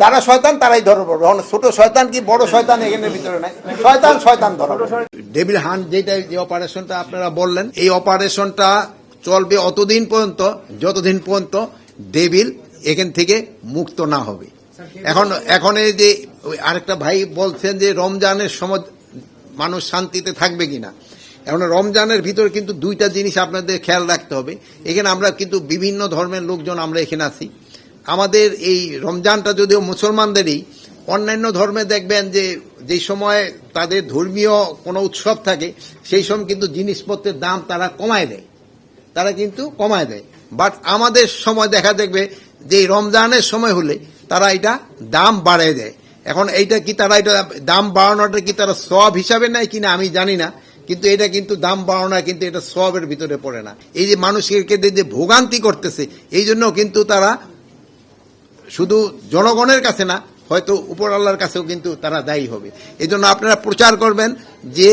যারা শয়তান, তারাই ধরা এখন ছোট শয়তান কি বড় শয়তান এখানের ভিতরে নাই? শয়তান শয়তান ধরা ডেভিল হান্ট যেটা যে অপারেশনটা আপনারা বললেন, এই অপারেশনটা চলবে অতদিন পর্যন্ত, যতদিন পর্যন্ত ডেভিল এখান থেকে মুক্ত না হবে। এখন এখন এই যে আরেকটা ভাই বলছেন যে রমজানের সময় মানুষ শান্তিতে থাকবে কিনা। এখন রমজানের ভিতরে কিন্তু দুইটা জিনিস আপনাদের খেয়াল রাখতে হবে। এখানে আমরা কিন্তু বিভিন্ন ধর্মের লোকজন আমরা এখানে আছি। আমাদের এই রমজানটা যদিও মুসলমানদেরই, অন্যান্য ধর্মে দেখবেন যে যে সময় তাদের ধর্মীয় কোনো উৎসব থাকে, সেই সময় কিন্তু জিনিসপত্রের দাম তারা কমায় দেয়। তারা কিন্তু কমায় দেয়। বাট আমাদের সময় দেখা দেখবে যে রমজানের সময় হলে তারা এটা দাম বাড়ায় দেয়। এখন এইটা কি তারা এটা দাম বাড়ানোটা কি তারা সব হিসাবে নেয় কিনা আমি জানি না, কিন্তু এটা কিন্তু দাম বাড়ানো কিন্তু এটা সবের ভিতরে পড়ে না। এই যে মানুষকে যে ভোগান্তি করতেছে, এই জন্য কিন্তু তারা শুধু জনগণের কাছে না হয়তো উপর আল্লাহর কাছেও কিন্তু তারা দায়ী হবে। এই জন্য আপনারা প্রচার করবেন যে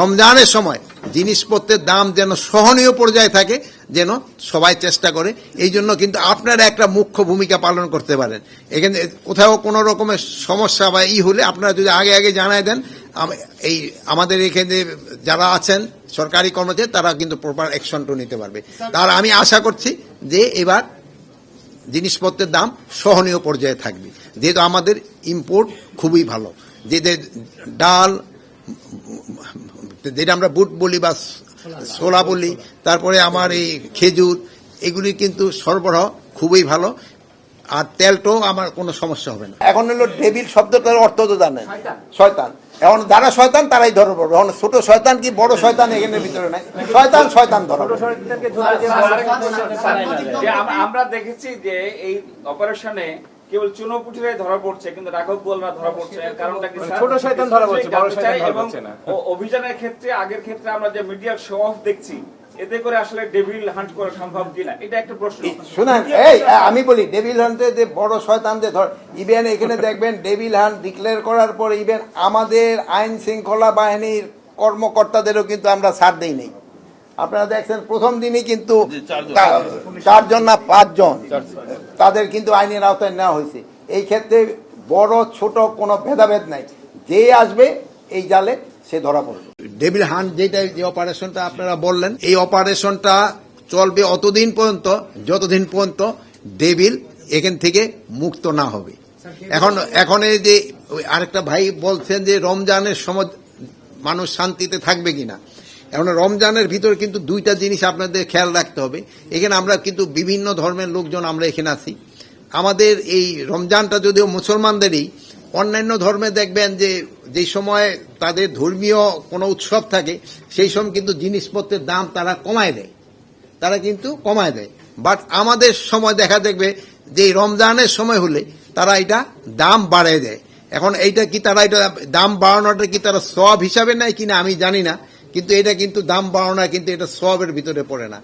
রমজানের সময় জিনিসপত্রের দাম যেন সহনীয় পর্যায়ে থাকে যেন সবাই চেষ্টা করে। এই জন্য কিন্তু আপনারা একটা মুখ্য ভূমিকা পালন করতে পারেন। এখানে কোথাও কোনো রকমের সমস্যা বা ই হলে আপনারা যদি আগে আগে জানাই দেন এই আমাদের এখানে যারা আছেন সরকারি কর্মচারী তারা কিন্তু প্রপার অ্যাকশনটা নিতে পারবে। তার আমি আশা করছি যে এবার জিনিসপত্রের দাম সহনীয় পর্যায়ে থাকবে। যেহেতু আমাদের ইম্পোর্ট খুবই ভালো। যেতে ডাল যেটা আমরা বুট বলি বা ছোলা বলি তারপরে আমার এই খেজুর এগুলি কিন্তু সরবরাহ খুবই ভালো। আর তেলটাও আমার কোনো সমস্যা হবে না। এখন হলো ডেবিল শব্দটার অর্থ তো জানেন। শয়তান। এখন যারা শয়তান তারাই ধরা পড়বে এখন ছোট শয়তান কি বড় শয়তান এখানে ভিতরে নাই? শয়তান শয়তান ধরা। আমরা দেখেছি যে এই অপারেশনে কেবল চুনোপুটিরাই ধরা পড়ছে কিন্তু রাঘব বোলরা ধরা পড়ছে। এর কারণটা কি ছোট শয়তান ধরা পড়ছে, বড় শয়তান ধরা পড়ছে না। অভিযানের ক্ষেত্রে আগের ক্ষেত্রে আমরা যে মিডিয়ার শো অফ দেখছি এতে করে আসলে ডেভিল হান্ট করা সম্ভব কিনা এটা একটা প্রশ্ন। শুনেন এই আমি বলি ডেভিল হান্টে যে বড় ধর ইভেন এখানে দেখবেন ডেভিল হান্ট ডিক্লেয়ার করার পর ইভেন আমাদের আইন শৃঙ্খলা বাহিনীর কর্মকর্তাদেরও কিন্তু আমরা ছাড় দেই নেই। আপনারা দেখছেন প্রথম দিনই কিন্তু চারজন না পাঁচজন তাদের কিন্তু আইনের আওতায় নেওয়া হয়েছে। এই ক্ষেত্রে বড় ছোট কোনো ভেদাভেদ নাই। যে আসবে এই জালে সে ধরা পড়বে। ডেভিল হান্ট যেটা যে অপারেশনটা আপনারা বললেন এই অপারেশনটা চলবে অতদিন পর্যন্ত যতদিন পর্যন্ত ডেভিল এখান থেকে মুক্ত না হবে। এখন এখন এই যে আরেকটা ভাই বলছেন যে রমজানের সময় মানুষ শান্তিতে থাকবে কিনা। এখন রমজানের ভিতরে কিন্তু দুইটা জিনিস আপনাদের খেয়াল রাখতে হবে। এখানে আমরা কিন্তু বিভিন্ন ধর্মের লোকজন আমরা এখানে আছি। আমাদের এই রমজানটা যদিও মুসলমানদেরই অন্যান্য ধর্মে দেখবেন যে যে সময় তাদের ধর্মীয় কোনো উৎসব থাকে, সেই সময় কিন্তু জিনিসপত্রের দাম তারা কমায় দেয়। তারা কিন্তু কমায় দেয়। বাট আমাদের সময় দেখা দেখবে যে রমজানের সময় হলে তারা এটা দাম বাড়ায় দেয়। এখন এইটা কি তারা এটা দাম বাড়ানোটা কি তারা সব হিসাবে নেয় কিনা আমি জানি না, কিন্তু এটা কিন্তু দাম বাড়ানো কিন্তু এটা সবের ভিতরে পড়ে না।